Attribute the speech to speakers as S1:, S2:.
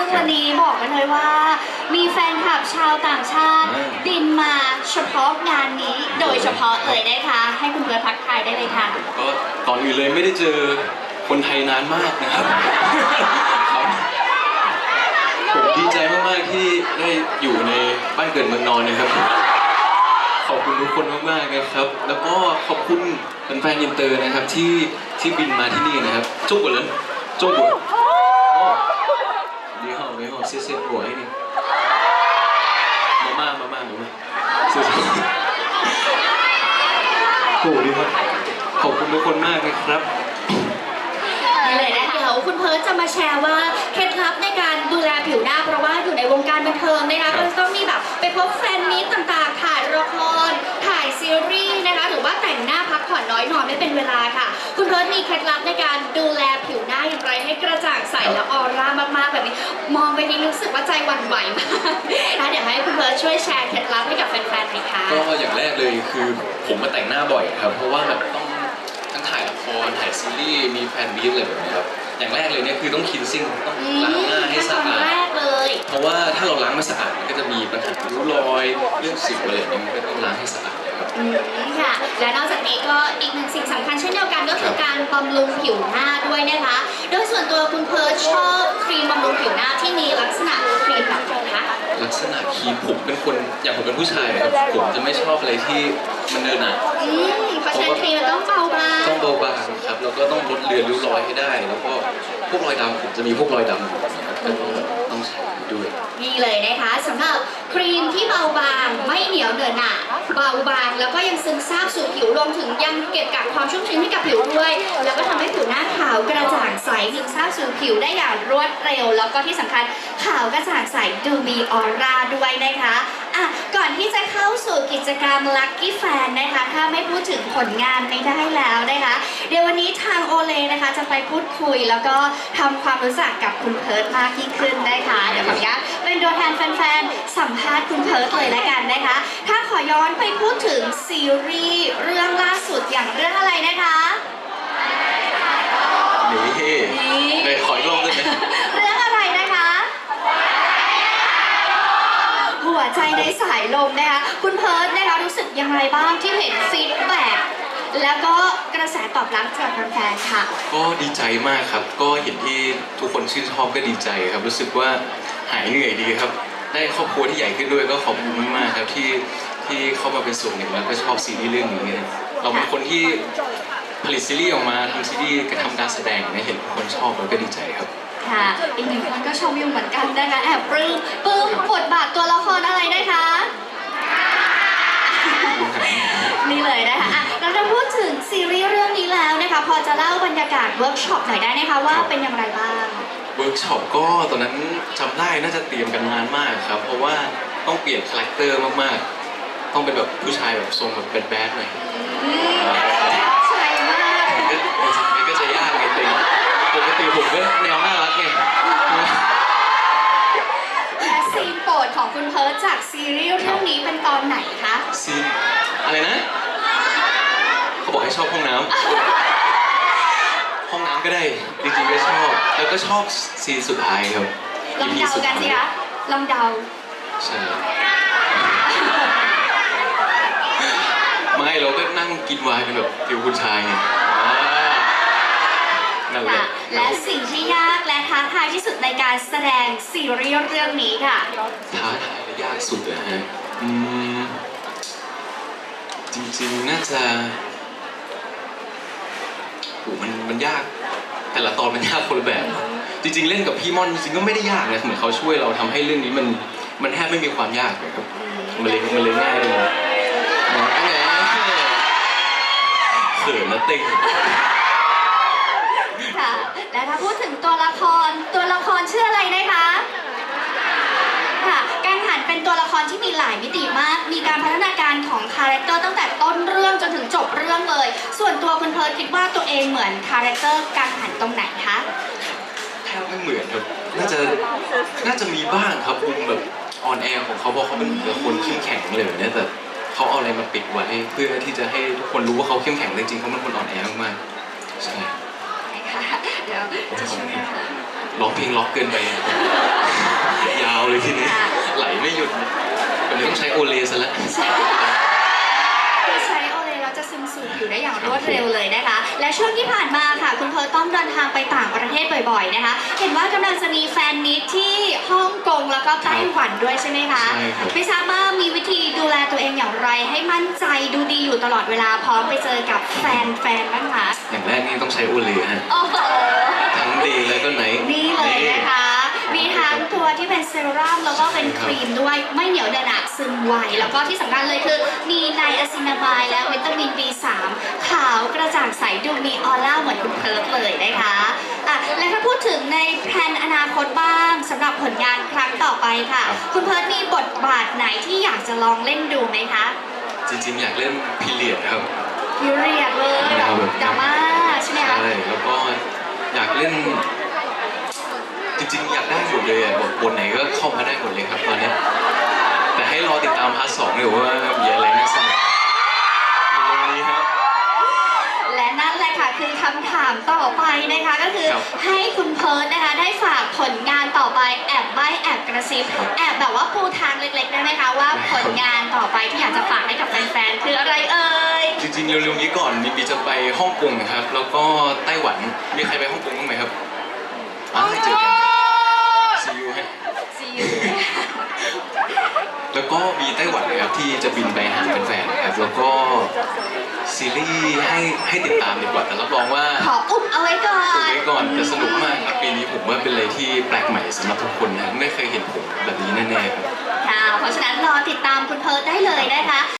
S1: ซึ่งวันนี้บอกกันเลยว่า มีแฟนคลับชาวต่างชาติ บินมาเฉพาะงานนี้โดยเฉพาะเลยนะคะ ให้คุณเบิร์ดพักทายได้เลยค่ะ
S2: ก็ต่อนอื่นเลยไม่ได้เจอคนไทยนานมากนะครับผมดีใจมากๆที่ได้อยู่ในบ้านเกิดเมืองนอนนะครับ ขอบคุณทุกคนมากๆนะครับ แล้วก็ขอบคุณแฟนๆอินเตอร์นะครับที่ที่บินมาที่นี่นะครับจุกกว่เลยจุกกว่ 谢谢我ให้你มาม่ามาม่ามาม่า谢谢โหดีครับ ขอบคุณทุกคนมากนะครับ
S1: นี่เลยนะเดี๋ยวคุณเพิร์ทจะมาแชร์ว่าเคล็ดลับในการดูแลผิวหน้า เพราะว่าอยู่ในวงการบันเทิงนะคะ
S2: ครับ
S1: ก็จะต้องมีแบบไปพบแฟนมีตต่างๆ ถ่ายละคร ถ่าย ย ซีรีส์นะคะหรือว่าแต่งหน้าพักผ่อนน้อยนอนไม่เป็นเวลาค่ะ คุณเพิร์ทมีเคล็ดลับในการดูแลผิวหน้าอย่างไรให้กระจ่างใสและออร่ามากๆแบบนี้ มองไปนี้รู้สึกว่าใจหวั่นไหวมากนะเดี๋ยวให้คุณเพิร์ทช่วยแชร์เคล็ดลับให้กับแฟนๆหน่อยค่ะ
S2: ก็อย่างแรกเลยคือผมมาแต่งหน้าบ่อยครับ เพราะว่าแบบต้องทั้งถ่ายละครถ่ายซีรีส์มีแฟนมีตอะไรแบบนี้ครับอย่างแรกเลยเนี่ยคือต้องคินซิ่งต้อง
S1: อื
S2: ล้างหน้าให้
S1: ขั้น
S2: สะ
S1: ตอน
S2: อาด
S1: แรกเลย
S2: เพราะว่าถ้าเราล้างไม่สะอาดมันก็จะมีปัญหาริ้วรอยเรื่องสิวอะไรอย่างเงี้ยมันก็ต้องล้างให้สะอาดครับ
S1: อืมค่ะ และนอกจากนี้ก็อีกหนึ่งสิ่งสำคัญเช่นเดียวกันก็คือการบำรุงผิวหน้าด้วยนะคะ โดยส่วนตัวคุณเพิร์ชชอบครีมบำรุงผิวหน้าที่มีลักษณะครีมแบบไหนคะ
S2: ลักษณะครีมผมเป็นคนอย่างผมเป็นผู้ชายนะครับผมจะไม่ชอบอะไรที่มันเนินหนา
S1: อืมเพราะฉะนั้นครีมมันต้องเบาบาง
S2: ต้องเบาบาง ครับแล้วก็ต้องลดเลือนริ้วรอยให้ได้ แล้วก็พวกรอยดำผมจะมีพวกรอยดำอยู่นะครับก็ต้องต้องใช้ด้วย
S1: นี่เลยนะคะสำหรับครีมที่เบาบางไม่เหนียวเหนอะหนะเบาบางแล้วก็ยังซึมซาบสู่ผิวรวมถึงยังเก็บกักความชุ่มชื้นให้กับผิวด้วย แล้วก็ทำให้ผิวหน้าขาวกระจ่างใสซึมซาบสู่ผิวได้อย่างรวดเร็ว แล้วก็ที่สำคัญขาวกระจ่างใสดูมีออร่าด้วยนะคะ อะก่อนที่จะเข้าสู่กิจกรรม Lucky Fan นะคะ ถ้าไม่พูดถึงผลงานไม่ได้แล้วนะคะ เดี๋ยววันนี้ทางโอเลนะคะจะไปพูดคุยแล้วก็ทำความรู้จักกับคุณเพิร์ดมากยิ่งขึ้นนะคะ เดี๋ยวขออนุญาตเป็นตัวแทนแฟนๆ สัมภาษณ์คุณเพิร์ดเลยละกันนะคะ ถ้าขอย้อนไปพูดถึงซีรีส์เรื่องล่าสุดอย่างเรื่องอะไรนะคะ
S2: นี่
S1: นี่
S2: เลยขออีกรอบได้ไหม
S1: เรื่องอะไรนะคะ หั วใจในสายลมนะคะคุณเพิร์ดนะคะรู้สึกยังไงบ้างที่เห็นฟีดแบ็กแล้วก็กระแสตอบรับจากแฟนๆค่ะ
S2: ก็ดีใจมากครับ ก็เห็นที่ทุกคนชื่นชอบก็ดีใจครับ รู้สึกว่าหายเหนื่อยดีครับ ได้ครอบครัวที่ใหญ่ขึ้นด้วยก็ขอบคุณมากๆครับที่ที่เข้ามาเป็นส่วนหนึ่งแล้วก็ชอบซีรีส์เรื่องนี้ เราเป็นคนที่ผลิตซีรีส์ออกมาทำซีรีส์ก็ทำการแสดงเนี่ยเห็นคนชอบเราก็ดีใจครับ
S1: ค่ะ อีกหนึ่งคนก็ชมอยู่เหมือนกันนะคะแอบปลื้มปลื้มบทบาทตัวละครอะไรนะคะ นี่เลยนะคะอะแล้วถ้าพูดถึงซีรีส์เรื่องนี้แล้วนะคะ พอจะเล่าบรรยากาศเวิร์กช็อปหน่อยได้ไหมคะว่าเป็นอย่างไรบ้าง
S2: เวิร์กช็อปก็ตอนนั้นจำได้น่าจะเตรียมกันนานมากครับ เพราะว่าต้องเปลี่ยนคาแรคเตอร์มากๆ ต้องเป็นแบบผู้ชายแบบทรงแบบแบดๆหน่อย
S1: อืม ซีรีส์เรื่องนี้เป็นตอนไหนคะ
S2: ซีนอะไรนะ เขาบอกให้ชอบห้องน้ำห้องน้ำก็ได้จริงๆก็ชอบ แล้วก็ชอบซีนสุดท้ายครับ
S1: ลองเดากันสิคะลองเดา
S2: ใช่ไม่เราก็นั่งกินไวน์เป็นแบบฟิลคุณชายไงอ่านั่นแห
S1: ค่ะ
S2: ละ
S1: และสิ่งที่ยากและท้าทายที่สุดในการแสดงซีรีส์เรื่องนี้ค่ะ
S2: ท้าทายและยากสุดอะฮะอืมจริงๆน่าจะโหมันมันยาก แต่ละตอนมันยากคนละแบบ จริง ๆ เล่นกับพี่ม่อนจริงๆก็ไม่ได้ยากนะเหมือนเขาช่วยเราทำให้เรื่องนี้มันมันแทบไม่มีความยากเลยครับมันเลยมันเลยง่ายเลยมองแง่เขินนะเต็ง
S1: ค่ะ และถ้าพูดถึงตัวละคร ตัวละครชื่ออะไรนะคะค่ะ กังหันเป็นตัวละค รที่มีหลายมิติมาก มีการพัฒนาการของคาแรคเตอร์ตั้งแต่ต้นเรื่องจนถึงจบเรื่องเลย ส่วนตัวคุณเพิร์ดคิดว่าตัวเองเหมือนคาแรคเตอร์กังหันตรงไหนคะ
S2: แทบไม่เหมือนครับน่าจะน่าจะมีบ้างครับมุมแบบออนแอร์ของเขาเพราะเขาเป็นเหมือนคนเข้มแข็งเลยแบบเนี้ยแต่เขาเอาอะไรมาปิดไว้เพื่อที่จะให้ทุกคนรู้ว่าเขาเข้มแข็งแต่จริงๆเขาเป็นคนอ่อนแอมากๆใช่
S1: ค่ะเดี๋ยวจะช่วยนะคะ
S2: ร้องเพลงล็อกเกินไป ยาวเลยทีนี้
S1: ค่ะ
S2: ไหลไม่หยุดผมต้องใช้โอเลซะแล้ว
S1: ใช่คือใช้โอเลแล้วจะซึมสู่ผิวได้อย่างรวดเร็วเลยนะคะ และช่วงที่ผ่านมาค่ะ คุณเพิร์ทต้องเดินทางไปต่างประเทศบ่อยๆนะคะ เห็นว่ากำลังจะมีแฟนมิตที่ฮ่องกงแล้วก็ไต้หวันด้วยใช่ไหมคะ
S2: ใช่ครับ
S1: ไม่ทราบว่ามีวิธีดูแลตัวเองอย่างไร ให้มั่นใจดูดีอยู่ตลอดเวลาพร้อมไปเจอกับแฟนแฟนๆบ้างคะ
S2: อย่างแรกนี่ต้องใช้โอเลฮะ
S1: โอ้โห
S2: ทั้งเดย์แล้วก็ไนท์
S1: นี่เลยนะคะ มีทั้งตัวที่เป็นเซรั่มแล้วก็เป็นครีมด้วย ไม่เหนียวเดนอะซึมไว แล้วก็ที่สำคัญเลยคือ มีไนอะซินามายและวิตามิน B3 ขาวกระจ่างใสดูมีออร่าเหมือนคุณเพิร์ฟเลยนะคะอะและถ้าพูดถึงในแพลนอนาคตบ้างสำหรับผลงานครั้งต่อไปค่ะคุณเพิร์ฟมีบทบาทไหนที่อยากจะลองเล่นดูไหมคะ
S2: จริงๆ อยากเล่นพีเรียดครับ
S1: พิเรียดเลยแบบดราม่าใช่ไหมคะ
S2: ใช่ แล้วก็ อยากเล่น จริงๆ อยากได้หมดเลยอะบทบทไหนก็เข้ามาได้หมดเลยครับตอนเนี้ยแต่ให้รอติดตามพาร์ทสองเลยว่ามีอะไรน่าสนุกอยู่ตรงนี้ครับ
S1: และนั่นแหละค่ะคือคำถามต่อไปนะคะก็คือ
S2: ครับ
S1: ให้คุณเพิร์ดนะคะ ได้ฝากผลงานต่อไปแอบใบแอบกระซิบแอบแบบว่าปูทางเล็กๆได้ไหมคะว่าผลงานต่อไปที่อยากจะฝากให้กับแฟนๆคืออะไรเอ่ย
S2: จริงๆเร็วๆนี้ก่อนมีปีจะไปฮ่องกงครับ แล้วก็ไต้หวันมีใครไปฮ่องกงบ้างไหมครับอ่าเจอกันซีอูฮะ
S1: See you
S2: แล้วก็มีไต้หวันเลยครับที่จะบินไปหาแฟนๆครับแล้วก็ซีรีส์ให้ให้ติดตามดีกว่าแต่รับรองว่า
S1: ขออุบเอาไว้ก่อ
S2: ผม
S1: น
S2: ไว้ก่อนแต่สนุกมากครับปีนี้ผมว่าเป็นอะไรที่แปลกใหม่สำหรับทุกคนนะไม่เคยเห็นผมแบบนี้แน่ๆครับ
S1: ค่ะ เพราะฉะนั้นรอติดตามคุณเพิร์ดได้เลยนะคะ